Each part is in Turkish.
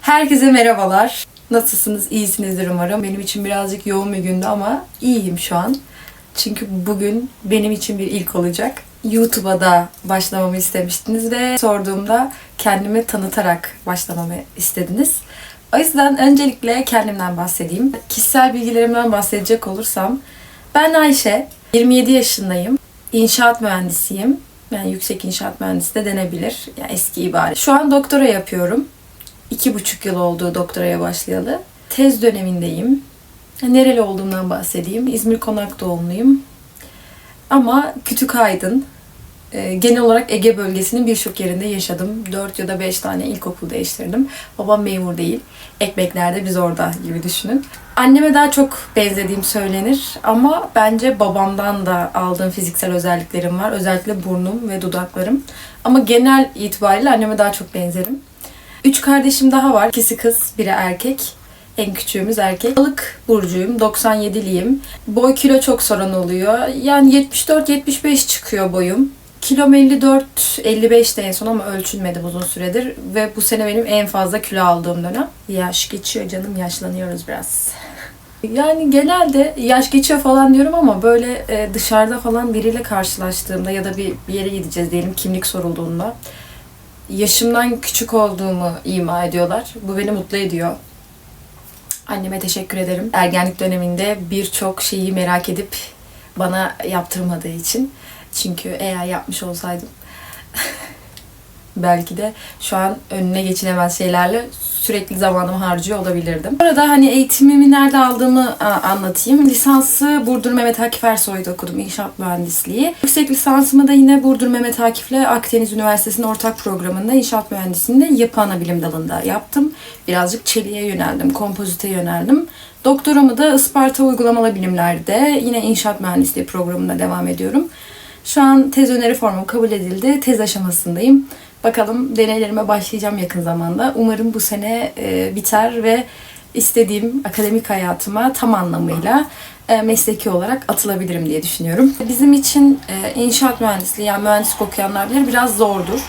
Herkese merhabalar. Nasılsınız? İyisinizdir umarım. Benim için birazcık yoğun bir gündü ama iyiyim şu an. Çünkü bugün benim için bir ilk olacak. YouTube'a da başlamamı istemiştiniz ve sorduğumda kendimi tanıtarak başlamamı istediniz. O yüzden öncelikle kendimden bahsedeyim. Kişisel bilgilerimden bahsedecek olursam ben Ayşe, 27 yaşındayım. İnşaat mühendisiyim. Yani yüksek inşaat mühendisi de denebilir. Yani eski ibare. Şu an doktora yapıyorum. İki buçuk yıl oldu doktoraya başlayalı. Tez dönemindeyim. Nereli olduğumdan bahsedeyim. İzmir Konak doğumluyum. Ama Kütük Aydın. Ee, Genel olarak Ege bölgesinin birçok yerinde yaşadım. 4 ya da 5 tane ilkokul değiştirdim. Babam memur değil. Ekmek nerede biz orada gibi düşünün. Anneme daha çok benzediğim söylenir ama bence babamdan da aldığım fiziksel özelliklerim var. Özellikle burnum ve dudaklarım. Ama genel itibariyle anneme daha çok benzerim. Üç kardeşim daha var. İkisi kız, biri erkek. En küçüğümüz erkek. Balık burcuyum, 97'liyim. Boy kilo çok sorun oluyor. Yani 74-75 çıkıyor boyum. Kilom 54-55'te en son ama ölçülmedi uzun süredir. Ve bu sene benim en fazla kilo aldığım dönem. Yaş geçiyor canım, yaşlanıyoruz biraz. Yani genelde yaş geçiyor falan diyorum ama böyle e, dışarıda falan biriyle karşılaştığımda ya da bir, bir yere gideceğiz diyelim kimlik sorulduğunda yaşımdan küçük olduğumu ima ediyorlar. Bu beni mutlu ediyor. Anneme teşekkür ederim. Ergenlik döneminde birçok şeyi merak edip bana yaptırmadığı için. Çünkü eğer yapmış olsaydım belki de şu an önüne geçilemez şeylerle sürekli zamanımı harcıyor olabilirdim. Burada hani eğitimimi nerede aldığımı anlatayım. Lisansı Burdur Mehmet Akif Ersoy'da okudum inşaat mühendisliği. Yüksek lisansımı da yine Burdur Mehmet Akif'le Akdeniz Üniversitesi'nin ortak programında inşaat mühendisliğinde yapı ana bilim dalında yaptım. Birazcık çeliğe yöneldim, kompozite yöneldim. Doktoramı da Isparta Uygulamalı Bilimler'de yine inşaat mühendisliği programında devam ediyorum. Şu an tez öneri formum kabul edildi. Tez aşamasındayım. Bakalım deneylerime başlayacağım yakın zamanda. Umarım bu sene e, biter ve istediğim akademik hayatıma tam anlamıyla e, mesleki olarak atılabilirim diye düşünüyorum. Bizim için e, inşaat mühendisliği yani mühendislik okuyanlar bilir biraz zordur.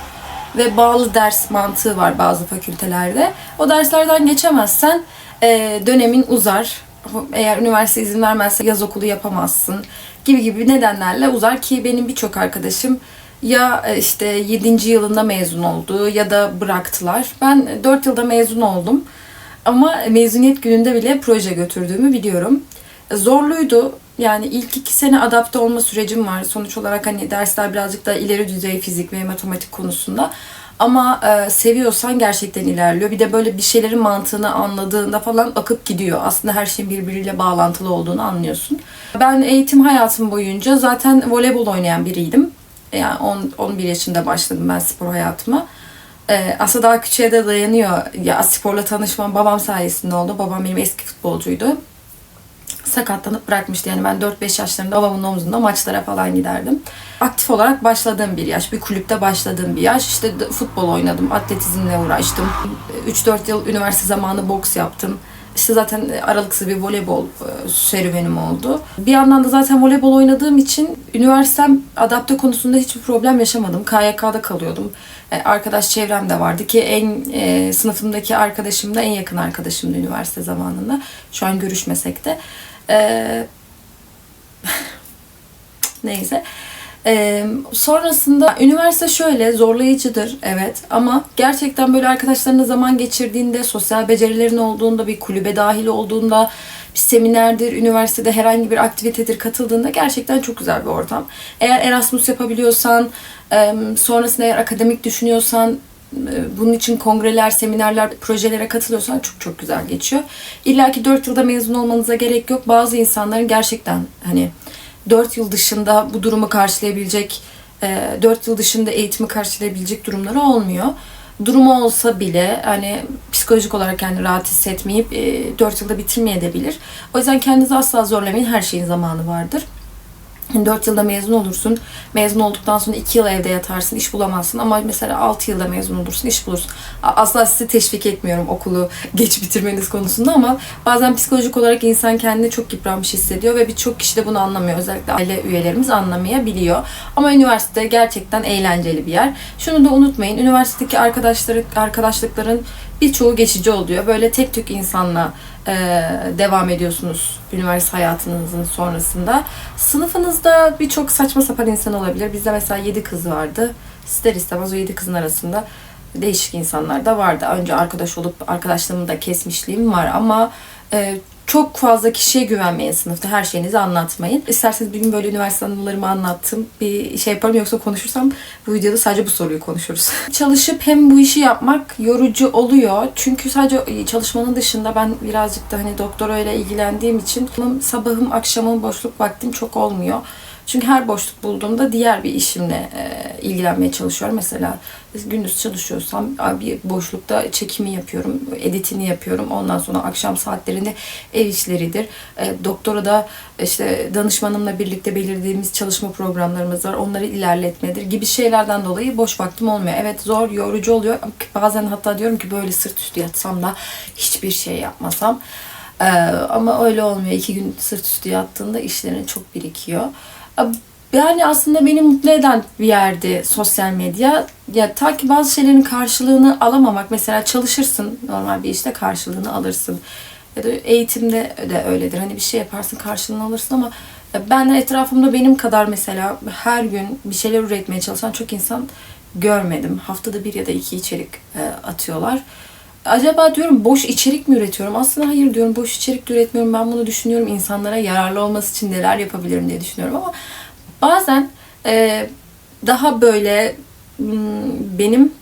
Ve bağlı ders mantığı var bazı fakültelerde. O derslerden geçemezsen e, dönemin uzar. Eğer üniversite izin vermezse yaz okulu yapamazsın gibi gibi nedenlerle uzar ki benim birçok arkadaşım ya e, işte 7. yılında mezun oldu ya da bıraktılar. Ben 4 yılda mezun oldum. Ama mezuniyet gününde bile proje götürdüğümü biliyorum. Zorluydu. Yani ilk iki sene adapte olma sürecim var. Sonuç olarak hani dersler birazcık daha ileri düzey fizik ve matematik konusunda. Ama e, seviyorsan gerçekten ilerliyor. Bir de böyle bir şeylerin mantığını anladığında falan akıp gidiyor. Aslında her şeyin birbiriyle bağlantılı olduğunu anlıyorsun. Ben eğitim hayatım boyunca zaten voleybol oynayan biriydim. Yani 10, 11 yaşında başladım ben spor hayatıma. Ee, aslında daha küçüğe de dayanıyor. Ya sporla tanışmam babam sayesinde oldu. Babam benim eski futbolcuydu. Sakatlanıp bırakmıştı. Yani ben 4-5 yaşlarında babamın omzunda maçlara falan giderdim. Aktif olarak başladığım bir yaş. Bir kulüpte başladığım bir yaş. İşte futbol oynadım. Atletizmle uğraştım. 3-4 yıl üniversite zamanı boks yaptım. İşte zaten aralıksız bir voleybol e, serüvenim oldu. Bir yandan da zaten voleybol oynadığım için üniversitem adapte konusunda hiçbir problem yaşamadım. KYK'da kalıyordum. E, Arkadaş çevrem de vardı ki en e, sınıfımdaki arkadaşım da en yakın arkadaşımdı üniversite zamanında. Şu an görüşmesek de. E, neyse. Ee, sonrasında üniversite şöyle zorlayıcıdır evet ama gerçekten böyle arkadaşlarınla zaman geçirdiğinde, sosyal becerilerin olduğunda, bir kulübe dahil olduğunda, bir seminerdir, üniversitede herhangi bir aktivitedir katıldığında gerçekten çok güzel bir ortam. Eğer Erasmus yapabiliyorsan, e, sonrasında eğer akademik düşünüyorsan, bunun için kongreler, seminerler, projelere katılıyorsan çok çok güzel geçiyor. İlla ki 4 yılda mezun olmanıza gerek yok. Bazı insanların gerçekten hani 4 yıl dışında bu durumu karşılayabilecek, 4 yıl dışında eğitimi karşılayabilecek durumları olmuyor. Durumu olsa bile hani psikolojik olarak kendini rahat hissetmeyip 4 yılda bitirmeyebilir. O yüzden kendinizi asla zorlamayın. Her şeyin zamanı vardır. 4 yılda mezun olursun. Mezun olduktan sonra 2 yıl evde yatarsın, iş bulamazsın. Ama mesela 6 yılda mezun olursun, iş bulursun. Asla sizi teşvik etmiyorum okulu geç bitirmeniz konusunda ama bazen psikolojik olarak insan kendini çok yıpranmış hissediyor ve birçok kişi de bunu anlamıyor. Özellikle aile üyelerimiz anlamayabiliyor. Ama üniversite gerçekten eğlenceli bir yer. Şunu da unutmayın, üniversitedeki arkadaşları, arkadaşlıkların birçoğu geçici oluyor. Böyle tek tük insanla e, devam ediyorsunuz üniversite hayatınızın sonrasında. Sınıfınızda birçok saçma sapan insan olabilir. Bizde mesela 7 kız vardı. İster istemez o 7 kızın arasında değişik insanlar da vardı. Önce arkadaş olup arkadaşlığımı da kesmişliğim var ama e, çok fazla kişiye güvenmeyin sınıfta. Her şeyinizi anlatmayın. İsterseniz bir gün böyle üniversite anılarımı anlattım. Bir şey yaparım yoksa konuşursam bu videoda sadece bu soruyu konuşuruz. Çalışıp hem bu işi yapmak yorucu oluyor. Çünkü sadece çalışmanın dışında ben birazcık da hani doktora ile ilgilendiğim için sabahım akşamım boşluk vaktim çok olmuyor. Çünkü her boşluk bulduğumda diğer bir işimle e, ilgilenmeye çalışıyorum. Mesela gündüz çalışıyorsam bir boşlukta çekimi yapıyorum, editini yapıyorum. Ondan sonra akşam saatlerinde ev işleridir. E, doktora da işte danışmanımla birlikte belirlediğimiz çalışma programlarımız var. Onları ilerletmedir gibi şeylerden dolayı boş vaktim olmuyor. Evet zor, yorucu oluyor. Bazen hatta diyorum ki böyle sırt üstü yatsam da hiçbir şey yapmasam. Ee, ama öyle olmuyor. İki gün sırt üstü yattığında işlerin çok birikiyor. Yani aslında beni mutlu eden bir yerdi sosyal medya. Ya ta ki bazı şeylerin karşılığını alamamak. Mesela çalışırsın normal bir işte karşılığını alırsın. Ya da eğitimde de öyledir. Hani bir şey yaparsın karşılığını alırsın ama ben etrafımda benim kadar mesela her gün bir şeyler üretmeye çalışan çok insan görmedim. Haftada bir ya da iki içerik e, atıyorlar. Acaba diyorum boş içerik mi üretiyorum? Aslında hayır diyorum boş içerik de üretmiyorum. Ben bunu düşünüyorum. İnsanlara yararlı olması için neler yapabilirim diye düşünüyorum ama bazen e, daha böyle benim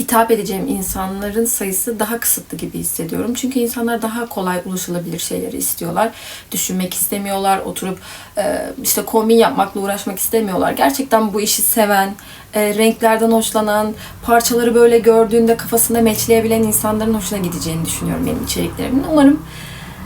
hitap edeceğim insanların sayısı daha kısıtlı gibi hissediyorum. Çünkü insanlar daha kolay ulaşılabilir şeyleri istiyorlar. Düşünmek istemiyorlar. Oturup e, işte kombin yapmakla uğraşmak istemiyorlar. Gerçekten bu işi seven, e, renklerden hoşlanan, parçaları böyle gördüğünde kafasında meçleyebilen insanların hoşuna gideceğini düşünüyorum benim içeriklerimin. Umarım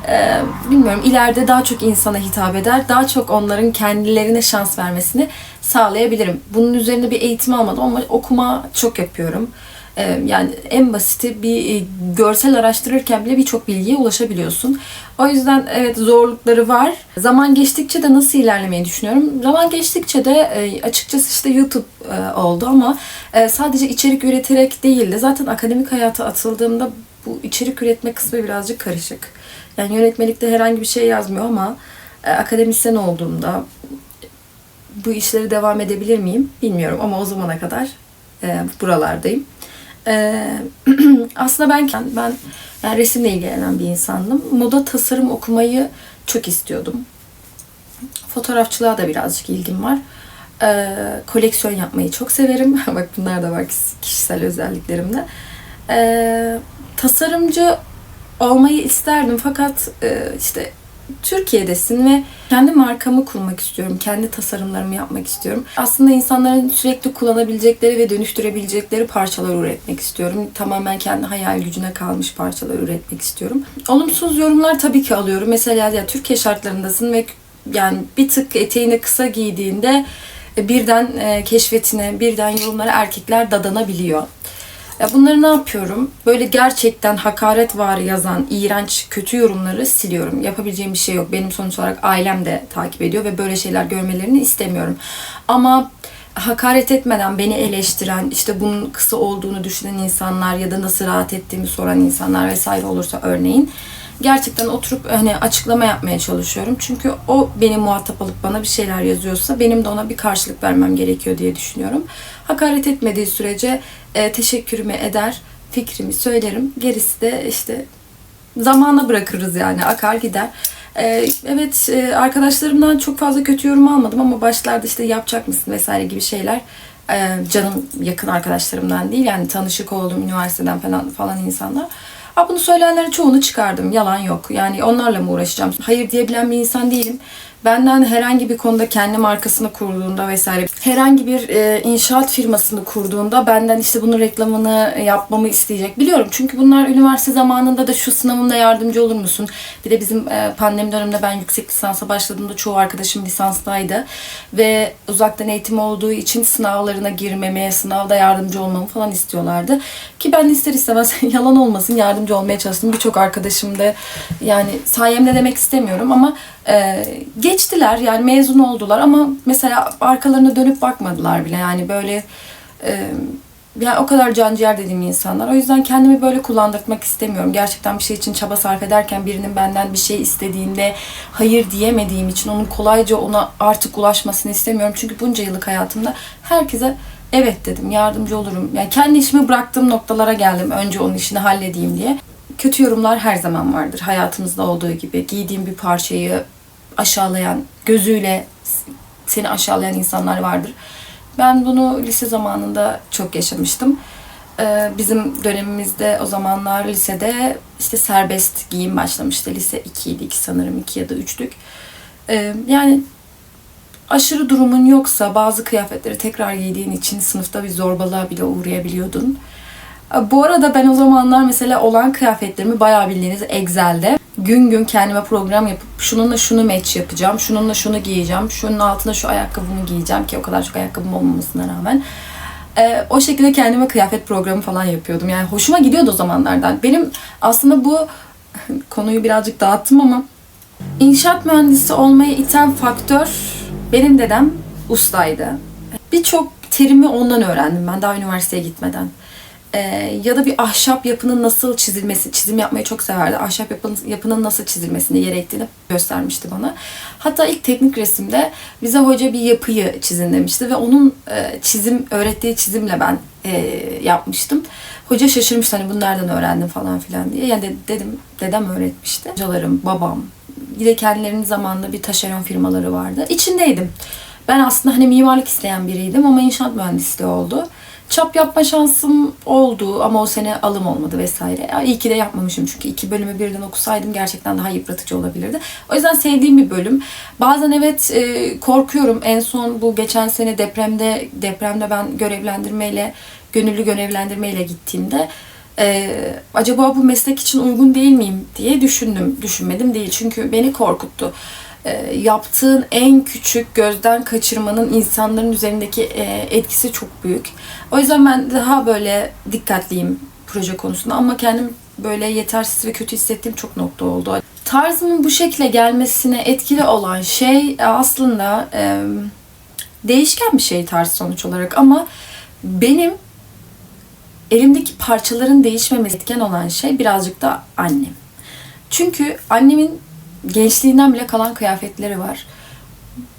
e, bilmiyorum ileride daha çok insana hitap eder. Daha çok onların kendilerine şans vermesini sağlayabilirim. Bunun üzerine bir eğitim almadım ama okuma çok yapıyorum. E, yani en basiti bir e, görsel araştırırken bile birçok bilgiye ulaşabiliyorsun. O yüzden evet zorlukları var. Zaman geçtikçe de nasıl ilerlemeyi düşünüyorum. Zaman geçtikçe de e, açıkçası işte YouTube e, oldu ama sadece içerik üreterek değil de zaten akademik hayata atıldığımda bu içerik üretme kısmı birazcık karışık. Yani yönetmelikte herhangi bir şey yazmıyor ama e, akademisyen olduğumda bu işleri devam edebilir miyim bilmiyorum ama o zamana kadar e, buralardayım. E, aslında ben ben yani resimle ilgilenen bir insandım. Moda tasarım okumayı çok istiyordum. Fotoğrafçılığa da birazcık ilgim var. E, koleksiyon yapmayı çok severim. Bak bunlar da var kişisel özelliklerimde. E, tasarımcı olmayı isterdim fakat e, işte Türkiye'desin ve kendi markamı kurmak istiyorum. Kendi tasarımlarımı yapmak istiyorum. Aslında insanların sürekli kullanabilecekleri ve dönüştürebilecekleri parçalar üretmek istiyorum. Tamamen kendi hayal gücüne kalmış parçalar üretmek istiyorum. Olumsuz yorumlar tabii ki alıyorum. Mesela ya Türkiye şartlarındasın ve yani bir tık eteğini kısa giydiğinde birden e, keşfetine, birden yorumlara erkekler dadanabiliyor. Ya bunları ne yapıyorum? Böyle gerçekten hakaret var yazan, iğrenç, kötü yorumları siliyorum. Yapabileceğim bir şey yok. Benim sonuç olarak ailem de takip ediyor ve böyle şeyler görmelerini istemiyorum. Ama hakaret etmeden beni eleştiren, işte bunun kısa olduğunu düşünen insanlar ya da nasıl rahat ettiğimi soran insanlar vesaire olursa örneğin gerçekten oturup hani açıklama yapmaya çalışıyorum. Çünkü o beni muhatap alıp bana bir şeyler yazıyorsa benim de ona bir karşılık vermem gerekiyor diye düşünüyorum. Hakaret etmediği sürece e, teşekkürümü eder, fikrimi söylerim. Gerisi de işte zamana bırakırız yani akar gider. Ee, evet e, arkadaşlarımdan çok fazla kötü yorum almadım ama başlarda işte yapacak mısın vesaire gibi şeyler e, canım yakın arkadaşlarımdan değil yani tanışık olduğum üniversiteden falan falan insanlar. Ha bunu söyleyenlerin çoğunu çıkardım. Yalan yok. Yani onlarla mı uğraşacağım? Hayır diyebilen bir insan değilim. Benden herhangi bir konuda kendi markasını kurduğunda vesaire herhangi bir e, inşaat firmasını kurduğunda benden işte bunun reklamını yapmamı isteyecek. Biliyorum çünkü bunlar üniversite zamanında da şu sınavımda yardımcı olur musun? Bir de bizim e, pandemi döneminde ben yüksek lisansa başladığımda çoğu arkadaşım lisanstaydı ve uzaktan eğitim olduğu için sınavlarına girmeme, sınavda yardımcı olmamı falan istiyorlardı. Ki ben ister istemez yalan olmasın yardımcı olmaya çalıştım. Birçok arkadaşım da yani sayemde demek istemiyorum ama e, geçtiler yani mezun oldular ama mesela arkalarına dönüp bakmadılar bile yani böyle e, yani o kadar canciğer dediğim insanlar. O yüzden kendimi böyle kullandırmak istemiyorum. Gerçekten bir şey için çaba sarf ederken birinin benden bir şey istediğinde hayır diyemediğim için onun kolayca ona artık ulaşmasını istemiyorum. Çünkü bunca yıllık hayatımda herkese evet dedim, yardımcı olurum. Yani kendi işimi bıraktığım noktalara geldim. Önce onun işini halledeyim diye. Kötü yorumlar her zaman vardır. Hayatımızda olduğu gibi. Giydiğim bir parçayı aşağılayan, gözüyle seni aşağılayan insanlar vardır. Ben bunu lise zamanında çok yaşamıştım. Ee, bizim dönemimizde o zamanlar lisede işte serbest giyim başlamıştı. Lise 2'ydik sanırım 2 ya da 3'lük. Ee, yani aşırı durumun yoksa bazı kıyafetleri tekrar giydiğin için sınıfta bir zorbalığa bile uğrayabiliyordun. Ee, Bu arada ben o zamanlar mesela olan kıyafetlerimi bayağı bildiğiniz Excel'de gün gün kendime program yapıp şununla şunu match yapacağım, şununla şunu giyeceğim, şunun altına şu ayakkabımı giyeceğim ki o kadar çok ayakkabım olmamasına rağmen. Ee, o şekilde kendime kıyafet programı falan yapıyordum. Yani hoşuma gidiyordu o zamanlardan. Benim aslında bu konuyu birazcık dağıttım ama inşaat mühendisi olmaya iten faktör benim dedem ustaydı. Birçok terimi ondan öğrendim ben daha üniversiteye gitmeden. Ee, ya da bir ahşap yapının nasıl çizilmesi, çizim yapmayı çok severdi. Ahşap yapının, yapının nasıl çizilmesini gerektiğini göstermişti bana. Hatta ilk teknik resimde bize hoca bir yapıyı çizin demişti ve onun e, çizim öğrettiği çizimle ben e, yapmıştım. Hoca şaşırmıştı hani bunu nereden öğrendin falan filan diye. Yani de- dedim dedem öğretmişti. Hocalarım, babam, bir de kendilerinin zamanında bir taşeron firmaları vardı. İçindeydim. Ben aslında hani mimarlık isteyen biriydim ama inşaat mühendisliği oldu. Çap yapma şansım oldu ama o sene alım olmadı vesaire. Ya iyi ki de yapmamışım çünkü iki bölümü birden okusaydım gerçekten daha yıpratıcı olabilirdi. O yüzden sevdiğim bir bölüm. Bazen evet e, korkuyorum. En son bu geçen sene depremde depremde ben görevlendirmeyle gönüllü görevlendirmeyle gittiğimde e, acaba bu meslek için uygun değil miyim diye düşündüm. Düşünmedim değil çünkü beni korkuttu yaptığın en küçük gözden kaçırmanın insanların üzerindeki e, etkisi çok büyük. O yüzden ben daha böyle dikkatliyim proje konusunda ama kendim böyle yetersiz ve kötü hissettiğim çok nokta oldu. Tarzımın bu şekilde gelmesine etkili olan şey e, aslında e, değişken bir şey tarz sonuç olarak ama benim elimdeki parçaların değişmemesi etken olan şey birazcık da annem. Çünkü annemin gençliğinden bile kalan kıyafetleri var.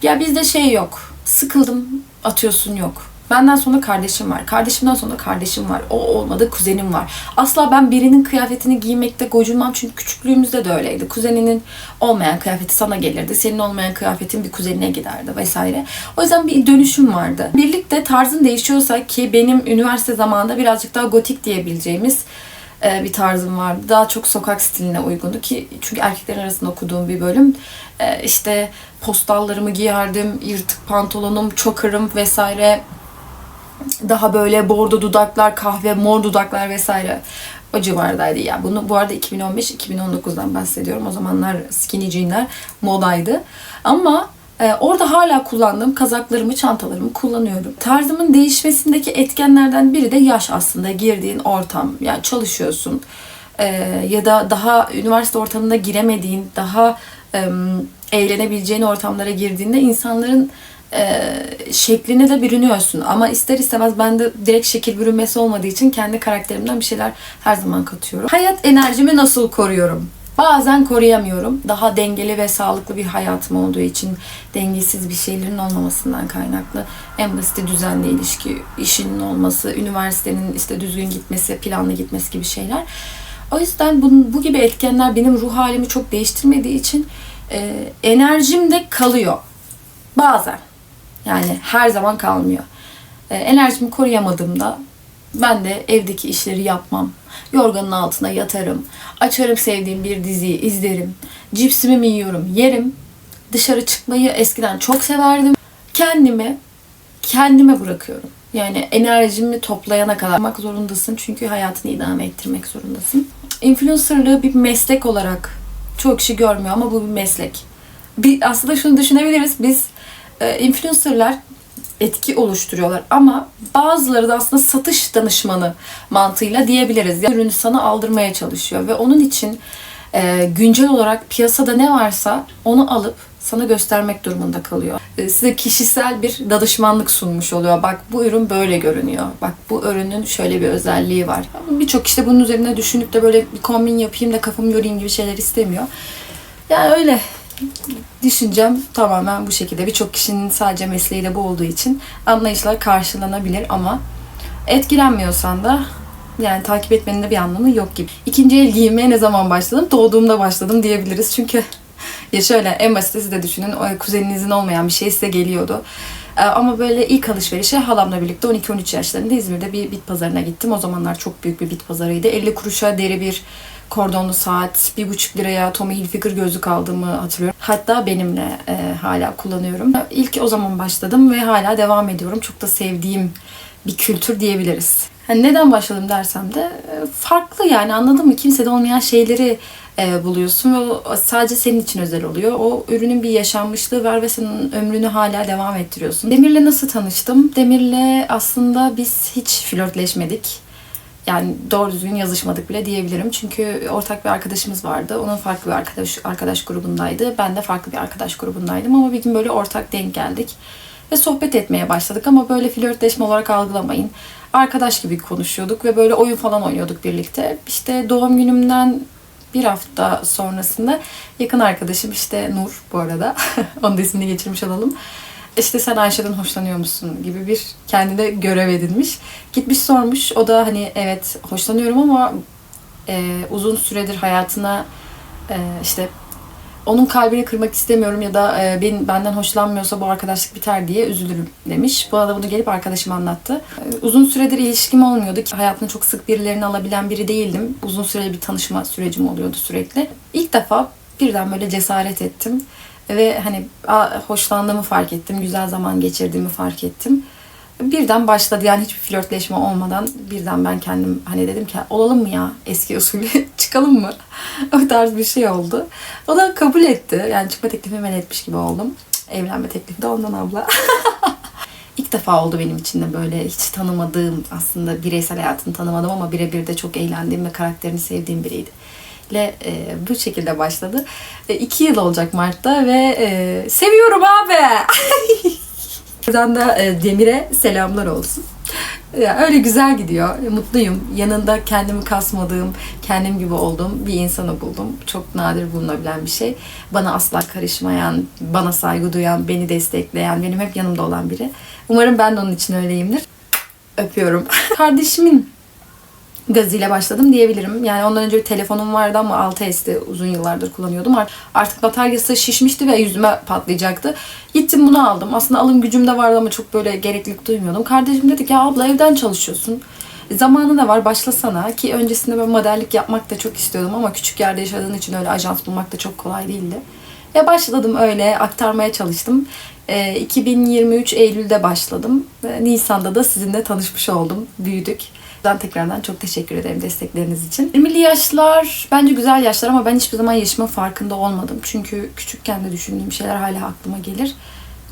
Ya bizde şey yok. Sıkıldım atıyorsun yok. Benden sonra kardeşim var. Kardeşimden sonra kardeşim var. O olmadı kuzenim var. Asla ben birinin kıyafetini giymekte gocunmam çünkü küçüklüğümüzde de öyleydi. Kuzeninin olmayan kıyafeti sana gelirdi. Senin olmayan kıyafetin bir kuzenine giderdi vesaire. O yüzden bir dönüşüm vardı. Birlikte tarzın değişiyorsa ki benim üniversite zamanında birazcık daha gotik diyebileceğimiz e, bir tarzım vardı. Daha çok sokak stiline uygundu ki çünkü erkeklerin arasında okuduğum bir bölüm. E, işte postallarımı giyerdim, yırtık pantolonum, çokarım vesaire. Daha böyle bordo dudaklar, kahve, mor dudaklar vesaire o civardaydı. Ya bunu bu arada 2015-2019'dan bahsediyorum. O zamanlar skinny jeanler modaydı. Ama e, orada hala kullandığım kazaklarımı, çantalarımı kullanıyorum. Tarzımın değişmesindeki etkenlerden biri de yaş aslında. Girdiğin ortam. Yani çalışıyorsun. E, ya da daha üniversite ortamına giremediğin, daha eğlenebileceğin ortamlara girdiğinde insanların e, şekline de bürünüyorsun. Ama ister istemez ben de direkt şekil bürünmesi olmadığı için kendi karakterimden bir şeyler her zaman katıyorum. Hayat enerjimi nasıl koruyorum? Bazen koruyamıyorum. Daha dengeli ve sağlıklı bir hayatım olduğu için dengesiz bir şeylerin olmamasından kaynaklı. En basit düzenli ilişki, işinin olması, üniversitenin işte düzgün gitmesi, planlı gitmesi gibi şeyler. O yüzden bu, bu gibi etkenler benim ruh halimi çok değiştirmediği için e, enerjim de kalıyor. Bazen. Yani her zaman kalmıyor. E, enerjimi koruyamadığımda ben de evdeki işleri yapmam. Yorganın altına yatarım. Açarım sevdiğim bir diziyi izlerim. Cipsimi mi yiyorum, yerim. Dışarı çıkmayı eskiden çok severdim. Kendimi kendime bırakıyorum. Yani enerjimi toplayana kadar olmak zorundasın. Çünkü hayatını idame ettirmek zorundasın. Influencerlığı bir meslek olarak çok kişi görmüyor ama bu bir meslek. Bir, aslında şunu düşünebiliriz. Biz e, influencerlar etki oluşturuyorlar ama bazıları da aslında satış danışmanı mantığıyla diyebiliriz. Yani ürünü sana aldırmaya çalışıyor ve onun için e, güncel olarak piyasada ne varsa onu alıp sana göstermek durumunda kalıyor. E, size kişisel bir danışmanlık sunmuş oluyor. Bak bu ürün böyle görünüyor. Bak bu ürünün şöyle bir özelliği var. Birçok işte bunun üzerine düşünüp de böyle bir kombin yapayım da kafamı yorayım gibi şeyler istemiyor. Yani öyle düşüncem tamamen bu şekilde. Birçok kişinin sadece mesleği de bu olduğu için anlayışlar karşılanabilir ama etkilenmiyorsan da yani takip etmenin de bir anlamı yok gibi. İkinci el giymeye ne zaman başladım? Doğduğumda başladım diyebiliriz. Çünkü ya şöyle en basit siz de düşünün kuzeninizin olmayan bir şey size geliyordu. Ee, Ama böyle ilk alışverişe halamla birlikte 12-13 yaşlarında İzmir'de bir bit pazarına gittim. O zamanlar çok büyük bir bit pazarıydı. 50 kuruşa deri bir kordonlu saat, 1,5 liraya Tommy Hilfiger gözlük aldığımı hatırlıyorum. Hatta benimle e, hala kullanıyorum. İlk o zaman başladım ve hala devam ediyorum. Çok da sevdiğim bir kültür diyebiliriz. Hani neden başladım dersem de e, farklı yani anladın mı? Kimsede olmayan şeyleri e, buluyorsun ve o sadece senin için özel oluyor. O ürünün bir yaşanmışlığı var ve senin ömrünü hala devam ettiriyorsun. Demir'le nasıl tanıştım? Demir'le aslında biz hiç flörtleşmedik. Yani doğru düzgün yazışmadık bile diyebilirim. Çünkü ortak bir arkadaşımız vardı. Onun farklı bir arkadaş arkadaş grubundaydı. Ben de farklı bir arkadaş grubundaydım ama bir gün böyle ortak denk geldik. Ve sohbet etmeye başladık ama böyle flörtleşme olarak algılamayın. Arkadaş gibi konuşuyorduk ve böyle oyun falan oynuyorduk birlikte. İşte doğum günümden bir hafta sonrasında yakın arkadaşım işte Nur bu arada. Onun da ismini geçirmiş olalım. İşte sen Ayşe'den hoşlanıyor musun gibi bir kendine görev edinmiş. Gitmiş sormuş. O da hani evet hoşlanıyorum ama e, uzun süredir hayatına e, işte onun kalbini kırmak istemiyorum ya da e, ben, benden hoşlanmıyorsa bu arkadaşlık biter diye üzülürüm demiş. Bana da bunu gelip arkadaşım anlattı. E, uzun süredir ilişkim olmuyordu. ki Hayatına çok sık birilerini alabilen biri değildim. Uzun süreli bir tanışma sürecim oluyordu sürekli. İlk defa birden böyle cesaret ettim. Ve hani hoşlandığımı fark ettim. Güzel zaman geçirdiğimi fark ettim. Birden başladı yani hiçbir flörtleşme olmadan birden ben kendim hani dedim ki olalım mı ya eski usulü çıkalım mı? o tarz bir şey oldu. O da kabul etti. Yani çıkma teklifimi ben etmiş gibi oldum. Evlenme teklifi de ondan abla. İlk defa oldu benim için de böyle hiç tanımadığım aslında bireysel hayatını tanımadım ama birebir de çok eğlendiğim ve karakterini sevdiğim biriydi. Ile e, bu şekilde başladı. E, iki yıl olacak Mart'ta ve e, seviyorum abi. Buradan da e, Demir'e selamlar olsun. Ya öyle güzel gidiyor. Mutluyum. Yanında kendimi kasmadığım, kendim gibi olduğum bir insanı buldum. Çok nadir bulunabilen bir şey. Bana asla karışmayan, bana saygı duyan, beni destekleyen, benim hep yanımda olan biri. Umarım ben de onun için öyleyimdir. Öpüyorum. Kardeşimin gazıyla başladım diyebilirim. Yani ondan önce bir telefonum vardı ama 6S'ti uzun yıllardır kullanıyordum. Art- Artık bataryası şişmişti ve yüzüme patlayacaktı. Gittim bunu aldım. Aslında alım gücüm de vardı ama çok böyle gereklilik duymuyordum. Kardeşim dedi ki ya abla evden çalışıyorsun. Zamanı da var başlasana ki öncesinde ben modellik yapmak da çok istiyordum ama küçük yerde yaşadığın için öyle ajans bulmak da çok kolay değildi. Ve başladım öyle aktarmaya çalıştım. Ee, 2023 Eylül'de başladım. Ve Nisan'da da sizinle tanışmış oldum. Büyüdük. Ben tekrardan çok teşekkür ederim destekleriniz için. 20'li yaşlar bence güzel yaşlar ama ben hiçbir zaman yaşımın farkında olmadım. Çünkü küçükken de düşündüğüm şeyler hala aklıma gelir.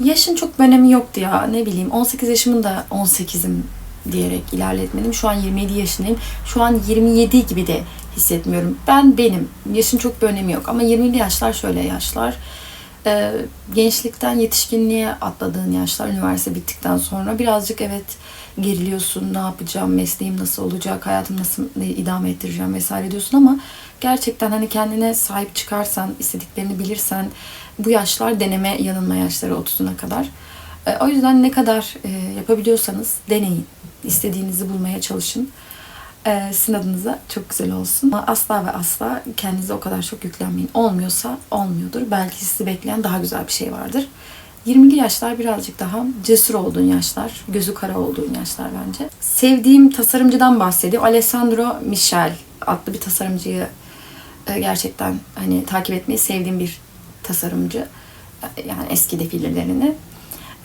Yaşın çok bir önemi yoktu ya ne bileyim 18 yaşımın da 18'im diyerek ilerletmedim. Şu an 27 yaşındayım. Şu an 27 gibi de hissetmiyorum. Ben benim. Yaşın çok bir önemi yok ama 20'li yaşlar şöyle yaşlar. Ee, gençlikten yetişkinliğe atladığın yaşlar üniversite bittikten sonra birazcık evet geriliyorsun ne yapacağım mesleğim nasıl olacak hayatımı nasıl idame ettireceğim vesaire diyorsun ama gerçekten hani kendine sahip çıkarsan istediklerini bilirsen bu yaşlar deneme yanılma yaşları 30'una kadar. Ee, o yüzden ne kadar e, yapabiliyorsanız deneyin. İstediğinizi bulmaya çalışın ee, sizin adınıza çok güzel olsun. Ama asla ve asla kendinize o kadar çok yüklenmeyin. Olmuyorsa olmuyordur. Belki sizi bekleyen daha güzel bir şey vardır. 20'li yaşlar birazcık daha cesur olduğun yaşlar, gözü kara olduğun yaşlar bence. Sevdiğim tasarımcıdan bahsedeyim. Alessandro Michel adlı bir tasarımcıyı e, gerçekten hani takip etmeyi sevdiğim bir tasarımcı. Yani eski defilelerini.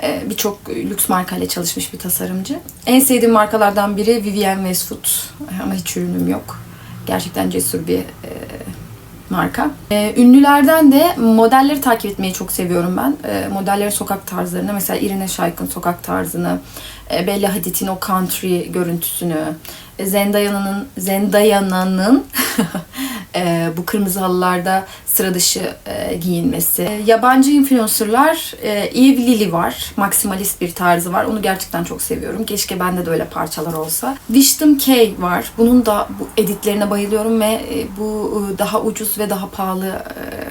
Ee, Birçok lüks markayla çalışmış bir tasarımcı. En sevdiğim markalardan biri Vivienne Westwood. Ama hiç ürünüm yok. Gerçekten cesur bir e, marka. Ee, ünlülerden de modelleri takip etmeyi çok seviyorum ben. Ee, modellerin sokak tarzlarını, mesela Irina Shayk'ın sokak tarzını, e, Bella Hadid'in o country görüntüsünü, Zendaya'nın Zendaya'nın e, bu kırmızı halılarda sıra dışı e, giyinmesi. E, yabancı influencerlar e, Eve Lily var. Maksimalist bir tarzı var. Onu gerçekten çok seviyorum. Keşke bende de öyle parçalar olsa. Wisdom K var. Bunun da bu editlerine bayılıyorum ve e, bu e, daha ucuz ve daha pahalı e,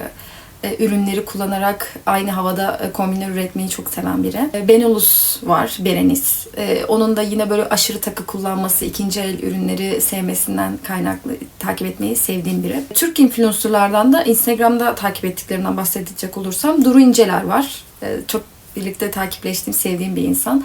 ürünleri kullanarak aynı havada e, kombinler üretmeyi çok seven biri. E, Benelus var, Berenice. E, Onun da yine böyle aşırı takı kullanması, ikinci el ürünleri sevmesinden kaynaklı takip etmeyi sevdiğim biri. Türk influencerlardan da Instagram'da takip ettiklerimden bahsedecek olursam Duru İnceler var. E, Çok birlikte takipleştiğim, sevdiğim bir insan.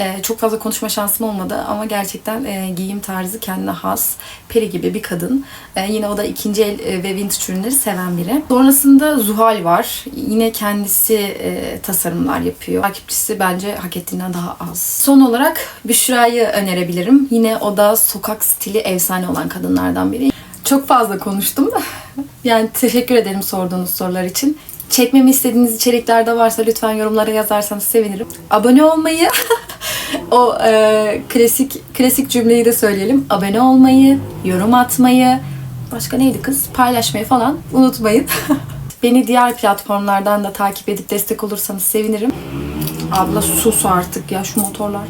Ee, çok fazla konuşma şansım olmadı ama gerçekten e, giyim tarzı kendine has, peri gibi bir kadın. E, yine o da ikinci el e, ve vintage ürünleri seven biri. Sonrasında Zuhal var. Yine kendisi e, tasarımlar yapıyor. Takipçisi bence hak ettiğinden daha az. Son olarak Büşra'yı önerebilirim. Yine o da sokak stili efsane olan kadınlardan biri. Çok fazla konuştum. Yani teşekkür ederim sorduğunuz sorular için. Çekmemi istediğiniz içerikler de varsa lütfen yorumlara yazarsanız sevinirim. Abone olmayı, o e, klasik klasik cümleyi de söyleyelim. Abone olmayı, yorum atmayı, başka neydi kız? Paylaşmayı falan unutmayın. Beni diğer platformlardan da takip edip destek olursanız sevinirim. Abla sus artık ya şu motorlar.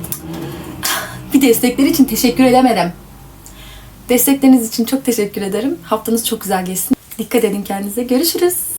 Bir destekleri için teşekkür edemedim. Destekleriniz için çok teşekkür ederim. Haftanız çok güzel geçsin. Dikkat edin kendinize. Görüşürüz.